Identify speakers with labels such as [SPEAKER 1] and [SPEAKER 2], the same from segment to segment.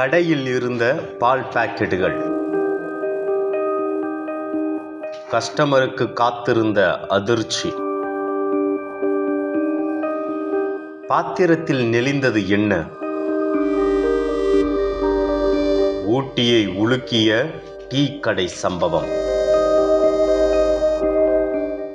[SPEAKER 1] கடையில் இருந்த பால் பாக்கெட்டுகள். கஸ்டமருக்கு காத்திருந்த அதிர்ச்சி. பாத்திரத்தில் நெளிந்தது என்ன? ஊட்டியை உலுக்கிய டீ கடை சம்பவம்.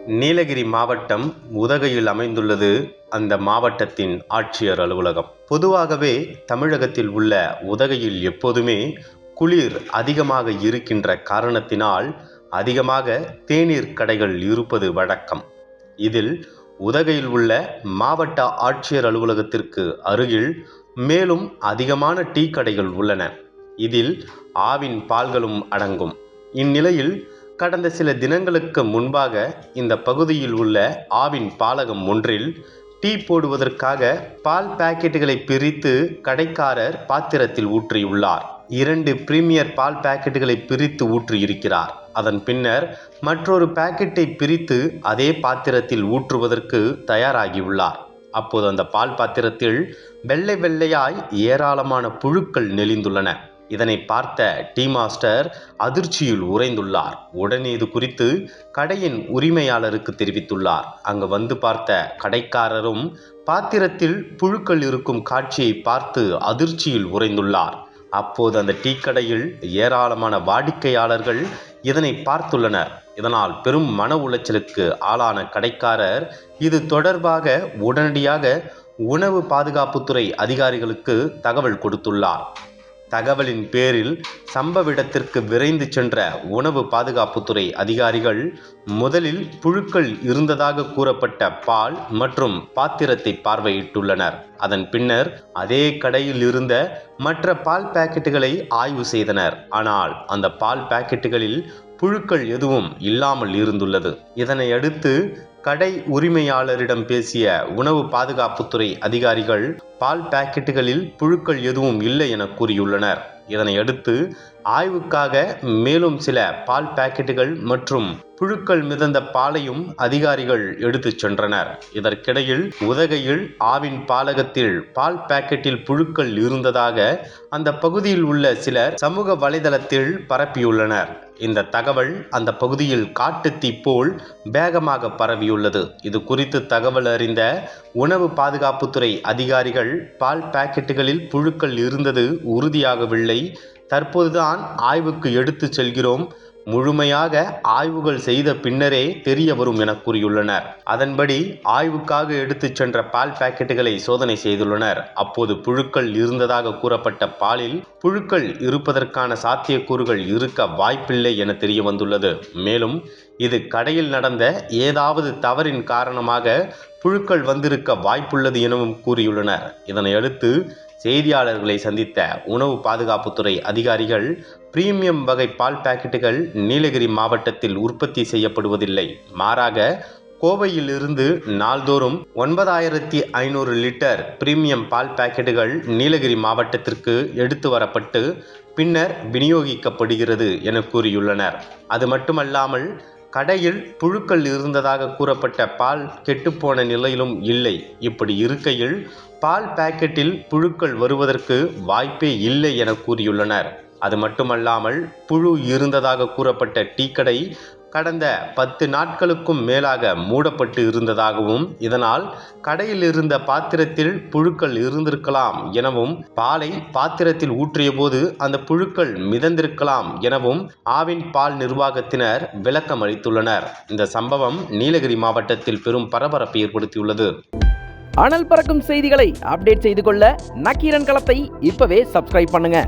[SPEAKER 1] நீலகிரி மாவட்டம் உதகையில் அமைந்துள்ளது அந்த மாவட்டத்தின் ஆட்சியர் அலுவலகம். பொதுவாகவே தமிழகத்தில் உள்ள உதகையில் எப்போதுமே குளிர் அதிகமாக இருக்கின்ற காரணத்தினால் அதிகமாக தேநீர் கடைகள் இருப்பது வழக்கம். இதில் உதகையில் உள்ள மாவட்ட ஆட்சியர் அலுவலகத்திற்கு அருகில் மேலும் அதிகமான டீ கடைகள் உள்ளன. இதில் ஆவின் பால்களும் அடங்கும். இந்நிலையில் கடந்த சில தினங்களுக்கு முன்பாக இந்த பகுதியில் உள்ள ஆவின் பாலகம் ஒன்றில் டீ போடுவதற்காக பால் பாக்கெட்டுகளை பிரித்து கடைக்காரர் பாத்திரத்தில் ஊற்றியுள்ளார். இரண்டு பிரீமியர் பால் பாக்கெட்டுகளை பிரித்து ஊற்றியிருக்கிறார். அதன் பின்னர் மற்றொரு பாக்கெட்டை பிரித்து அதே பாத்திரத்தில் ஊற்றுவதற்கு தயாராகியுள்ளார். அப்போது அந்த பால் பாத்திரத்தில் வெள்ளை வெள்ளையாய் ஏராளமான புழுக்கள் நெளிந்துள்ளன. இதனை பார்த்த டீ மாஸ்டர் அதிர்ச்சியில் உறைந்துள்ளார். உடனே இது குறித்து கடையின் உரிமையாளருக்கு தெரிவித்துள்ளார். அங்கு வந்து பார்த்த கடைக்காரரும் பாத்திரத்தில் புழுக்கள் இருக்கும் காட்சியை பார்த்து அதிர்ச்சியில் உறைந்துள்ளார். அப்போது அந்த டீ கடையில் ஏராளமான வாடிக்கையாளர்கள் இதனை பார்த்துள்ளனர். இதனால் பெரும் மன உளைச்சலுக்கு ஆளான கடைக்காரர் இது தொடர்பாக உடனடியாக உணவு பாதுகாப்புத்துறை அதிகாரிகளுக்கு தகவல் கொடுத்துள்ளார். தகவலின் பேரில் சம்பவ இடத்திற்கு விரைந்து சென்ற உணவு பாதுகாப்புத்துறை அதிகாரிகள் முதலில் புழுக்கள் இருந்ததாக கூறப்பட்ட பால் மற்றும் பாத்திரத்தை பார்வையிட்டுள்ளனர். அதன் பின்னர் அதே கடையில் இருந்த மற்ற பால் பாக்கெட்டுகளை ஆய்வு செய்தனர். ஆனால் அந்த பால் பாக்கெட்டுகளில் புழுக்கள் எதுவும் இல்லாமல் இருந்துள்ளது. இதனையடுத்து கடை உரிமையாளரிடம் பேசிய உணவு பாதுகாப்புத்துறை அதிகாரிகள் பால் பாக்கெட்டுகளில் புழுக்கள் எதுவும் இல்லை என கூறியுள்ளனர். இதனையடுத்து ஆய்வுக்காக மேலும் சில பால் பாக்கெட்டுகள் மற்றும் புழுக்கள் மிதந்த பாலையும் அதிகாரிகள் எடுத்துச் சென்றனர். இதற்கிடையில் உதகையில் ஆவின் பாலகத்தில் பால் பாக்கெட்டில் புழுக்கள் இருந்ததாக அந்த பகுதியில் உள்ள சிலர் சமூக வலைதளத்தில் பரப்பியுள்ளனர். இந்த தகவல் அந்த பகுதியில் காட்டுத்தீ போல் வேகமாக பரவியுள்ளது. இது குறித்து தகவல் அறிந்த உணவு பாதுகாப்புத்துறை அதிகாரிகள் பால் பாக்கெட்டுகளில் புழுக்கள் இருந்தது உறுதியாகவில்லை. தற்போதுதான் ஆய்வுக்கு எடுத்து செல்கிறோம். முழுமையாக ஆய்வுகள் செய்த பின்னரே தெரிய வரும் என கூறியுள்ளனர். அதன்படி ஆய்வுக்காக எடுத்துச் சென்ற பால் பாக்கெட்டுகளை சோதனை செய்துள்ளனர். அப்போது புழுக்கள் இருந்ததாக கூறப்பட்ட பாலில் புழுக்கள் இருப்பதற்கான சாத்தியக்கூறுகள் இருக்க வாய்ப்பில்லை என தெரிய வந்துள்ளது. மேலும் இது கடையில் நடந்த ஏதாவது தவறின் காரணமாக புழுக்கள் வந்திருக்க வாய்ப்புள்ளது எனவும் கூறியுள்ளனர். இதனையடுத்து செய்தியாளர்களை சந்தித்த உணவு பாதுகாப்புத்துறை அதிகாரிகள் பிரீமியம் வகை பால் பாக்கெட்டுகள் நீலகிரி மாவட்டத்தில் உற்பத்தி செய்யப்படுவதில்லை. மாறாக கோவையிலிருந்து நாள்தோறும் ஒன்பதாயிரத்தி ஐநூறு லிட்டர் பிரீமியம் பால் பாக்கெட்டுகள் நீலகிரி மாவட்டத்திற்கு எடுத்து வரப்பட்டு பின்னர் விநியோகிக்கப்படுகிறது என கூறியுள்ளனர். அது மட்டுமல்லாமல் கடையில் புழுக்கள் இருந்ததாக கூறப்பட்ட பால் கெட்டுப்போன நிலையிலும் இல்லை. இப்படி இருக்கையில் பால் பாக்கெட்டில் புழுக்கள் வருவதற்கு வாய்ப்பே இல்லை என கூறியுள்ளனர். அது மட்டுமல்லாமல் புழு இருந்ததாக கூறப்பட்ட டீ கடை கடந்த பத்து நாட்களுக்கும் மேலாக மூடப்பட்டு இருந்ததாகவும் இதனால் கடையில் இருந்த பாத்திரத்தில் புழுக்கள் இருந்திருக்கலாம் எனவும் பாலை பாத்திரத்தில் ஊற்றியபோது அந்த புழுக்கள் மிதந்திருக்கலாம் எனவும் ஆவின் பால் நிர்வாகத்தினர் விளக்கம் அளித்துள்ளனர். இந்த சம்பவம் நீலகிரி மாவட்டத்தில் பெரும் பரபரப்பை ஏற்படுத்தியுள்ளது.
[SPEAKER 2] அனல் பறக்கும் செய்திகளை அப்டேட் செய்து கொள்ள நக்கீரன் களத்தை இப்பவே சப்ஸ்கிரைப் பண்ணுங்க.